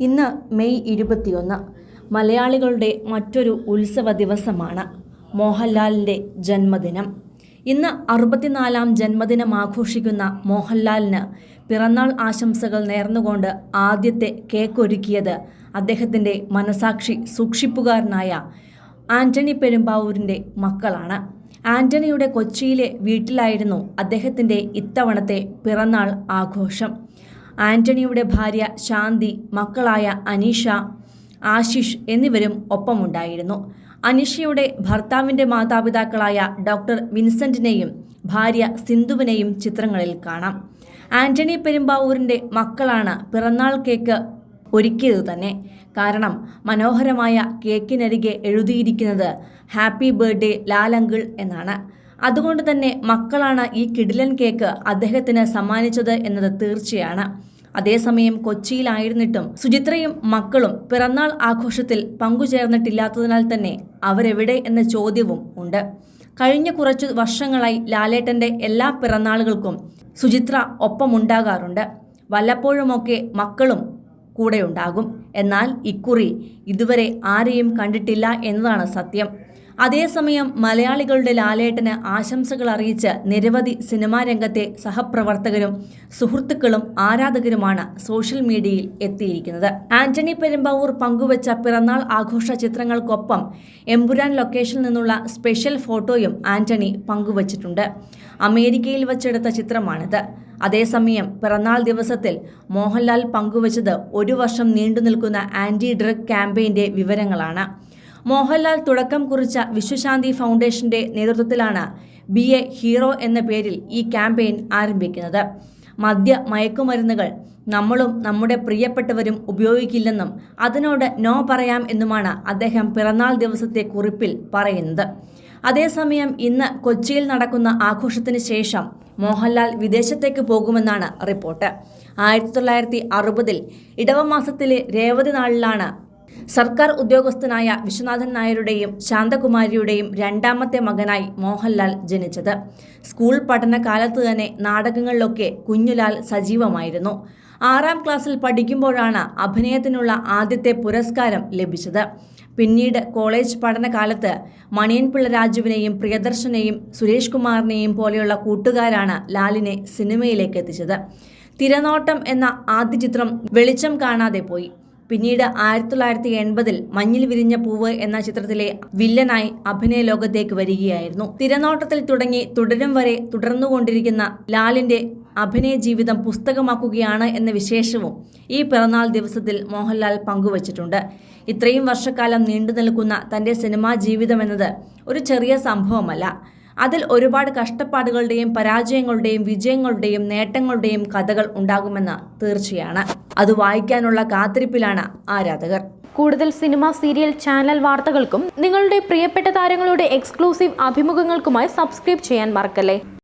ഇന്ന് മെയ് ഇരുപത്തിയൊന്ന്. മലയാളികളുടെ മറ്റൊരു ഉത്സവ ദിവസമാണ് മോഹൻലാലിന്റെ ജന്മദിനം. ഇന്ന് അറുപത്തിനാലാം ജന്മദിനം ആഘോഷിക്കുന്ന മോഹൻലാലിന് പിറന്നാൾ ആശംസകൾ നേർന്നുകൊണ്ട് ആദ്യത്തെ കേക്ക് ഒരുക്കിയത് അദ്ദേഹത്തിന്റെ മനസാക്ഷി സൂക്ഷിപ്പുകാരനായ ആന്റണി പെരുമ്പാവൂരിന്റെ മക്കളാണ്. ആന്റണിയുടെ കൊച്ചിയിലെ വീട്ടിലായിരുന്നു അദ്ദേഹത്തിന്റെ ഇത്തവണത്തെ പിറന്നാൾ ആഘോഷം. ആന്റണിയുടെ ഭാര്യ ശാന്തി മക്കളായ അനീഷ ആശിഷ് എന്നിവരും ഒപ്പമുണ്ടായിരുന്നു. അനീഷയുടെ ഭർത്താവിന്റെ മാതാപിതാക്കളായ ഡോക്ടർ വിൻസെന്റിനെയും ഭാര്യ സിന്ധുവിനെയും ചിത്രങ്ങളിൽ കാണാം. ആന്റണി പെരുമ്പാവൂരിന്റെ മക്കളാണ് പിറന്നാൾ കേക്ക് ഒരുക്കിയത് തന്നെ. കാരണം മനോഹരമായ കേക്കിനരികെ എഴുതിയിരിക്കുന്നത് ഹാപ്പി ബർത്ത്ഡേ ലാലങ്കിൾ എന്നാണ്. അതുകൊണ്ട് തന്നെ മക്കളാണ് ഈ കിടിലൻ കേക്ക് അദ്ദേഹത്തിന് സമ്മാനിച്ചത് എന്നത് തീർച്ചയാണ്. അതേസമയം കൊച്ചിയിലായിരുന്നിട്ടും സുചിത്രയും മക്കളും പിറന്നാൾ ആഘോഷത്തിൽ പങ്കുചേർന്നിട്ടില്ലാത്തതിനാൽ തന്നെ അവരെവിടെ എന്ന ചോദ്യവും ഉണ്ട്. കഴിഞ്ഞ കുറച്ചു വർഷങ്ങളായി ലാലേട്ടന്റെ എല്ലാ പിറന്നാളുകൾക്കും സുചിത്ര ഒപ്പമുണ്ടാകാറുണ്ട്. വല്ലപ്പോഴുമൊക്കെ മക്കളും കൂടെയുണ്ടാകും. എന്നാൽ ഇക്കുറി ഇതുവരെ ആരെയും കണ്ടിട്ടില്ല എന്നതാണ് സത്യം. അതേസമയം മലയാളികളുടെ ലാലേട്ടന് ആശംസകൾ അറിയിച്ച് നിരവധി സിനിമാ രംഗത്തെ സഹപ്രവർത്തകരും സുഹൃത്തുക്കളും ആരാധകരുമാണ് സോഷ്യൽ മീഡിയയിൽ എത്തിയിരിക്കുന്നത്. ആന്റണി പെരുമ്പാവൂർ പങ്കുവച്ച പിറന്നാൾ ആഘോഷ ചിത്രങ്ങൾക്കൊപ്പം എമ്പുരാൻ ലൊക്കേഷനിൽ നിന്നുള്ള സ്പെഷ്യൽ ഫോട്ടോയും ആന്റണി പങ്കുവച്ചിട്ടുണ്ട്. അമേരിക്കയിൽ വച്ചെടുത്ത ചിത്രമാണിത്. അതേസമയം പിറന്നാൾ ദിവസത്തിൽ മോഹൻലാൽ പങ്കുവച്ചത് ഒരു വർഷം നീണ്ടു നിൽക്കുന്ന ആന്റി ഡ്രഗ് ക്യാമ്പയിന്റെ വിവരങ്ങളാണ്. മോഹൻലാൽ തുടക്കം കുറിച്ച വിശ്വശാന്തി ഫൗണ്ടേഷന്റെ നേതൃത്വത്തിലാണ് ബി എ ഹീറോ എന്ന പേരിൽ ഈ ക്യാമ്പയിൻ ആരംഭിക്കുന്നത്. മദ്യ മയക്കുമരുന്നുകൾ നമ്മളും നമ്മുടെ പ്രിയപ്പെട്ടവരും ഉപയോഗിക്കില്ലെന്നും അതിനോട് നോ പറയാം എന്നുമാണ് അദ്ദേഹം പിറന്നാൾ ദിവസത്തെ കുറിപ്പിൽ പറയുന്നത്. അതേസമയം ഇന്ന് കൊച്ചിയിൽ നടക്കുന്ന ആഘോഷത്തിന് ശേഷം മോഹൻലാൽ വിദേശത്തേക്ക് പോകുമെന്നാണ് റിപ്പോർട്ട്. ആയിരത്തി തൊള്ളായിരത്തി അറുപതിൽ ഇടവമാസത്തിലെ രേവതി നാളിലാണ് സർക്കാർ ഉദ്യോഗസ്ഥനായ വിശ്വനാഥൻ നായരുടെയും ശാന്തകുമാരിയുടെയും രണ്ടാമത്തെ മകനായി മോഹൻലാൽ ജനിച്ചത്. സ്കൂൾ പഠനകാലത്ത് തന്നെ നാടകങ്ങളിലൊക്കെ കുഞ്ഞുലാൽ സജീവമായിരുന്നു. ആറാം ക്ലാസ്സിൽ പഠിക്കുമ്പോഴാണ് അഭിനയത്തിനുള്ള ആദ്യത്തെ പുരസ്കാരം ലഭിച്ചത്. പിന്നീട് കോളേജ് പഠനകാലത്ത് മണിയൻപിള്ള രാജുവിനെയും പ്രിയദർശനെയും സുരേഷ് കുമാറിനെയും പോലെയുള്ള കൂട്ടുകാരാണ് ലാലിനെ സിനിമയിലേക്ക് എത്തിച്ചത്. തിരനോട്ടം എന്ന ആദ്യ ചിത്രം വെളിച്ചം കാണാതെ പോയി. പിന്നീട് ആയിരത്തി തൊള്ളായിരത്തി എൺപതിൽ മഞ്ഞിൽ വിരിഞ്ഞ പൂവ് എന്ന ചിത്രത്തിലെ വില്ലനായി അഭിനയ ലോകത്തേക്ക് വരികയായിരുന്നു. തിരനോട്ടത്തിൽ തുടങ്ങി തുടരും വരെ തുടർന്നുകൊണ്ടിരിക്കുന്ന ലാലിന്റെ അഭിനയ ജീവിതം പുസ്തകമാക്കുകയാണ് എന്ന വിശേഷവും ഈ പിറന്നാൾ ദിവസത്തിൽ മോഹൻലാൽ പങ്കുവച്ചിട്ടുണ്ട്. ഇത്രയും വർഷക്കാലം നീണ്ടു നിൽക്കുന്ന തന്റെ സിനിമാ ജീവിതം എന്നത് ഒരു ചെറിയ സംഭവമല്ല. അതിൽ ഒരുപാട് കഷ്ടപ്പാടുകളുടെയും പരാജയങ്ങളുടെയും വിജയങ്ങളുടെയും നേട്ടങ്ങളുടെയും കഥകൾ ഉണ്ടാകുമെന്ന് തീർച്ചയാണ്. അത് വായിക്കാനുള്ള കാത്തിരിപ്പിലാണ് ആരാധകർ. കൂടുതൽ സിനിമ സീരിയൽ ചാനൽ വാർത്തകൾക്കും നിങ്ങളുടെ പ്രിയപ്പെട്ട താരങ്ങളുടെ എക്സ്ക്ലൂസീവ് അഭിമുഖങ്ങൾക്കുമായി സബ്സ്ക്രൈബ് ചെയ്യാൻ മറക്കല്ലേ?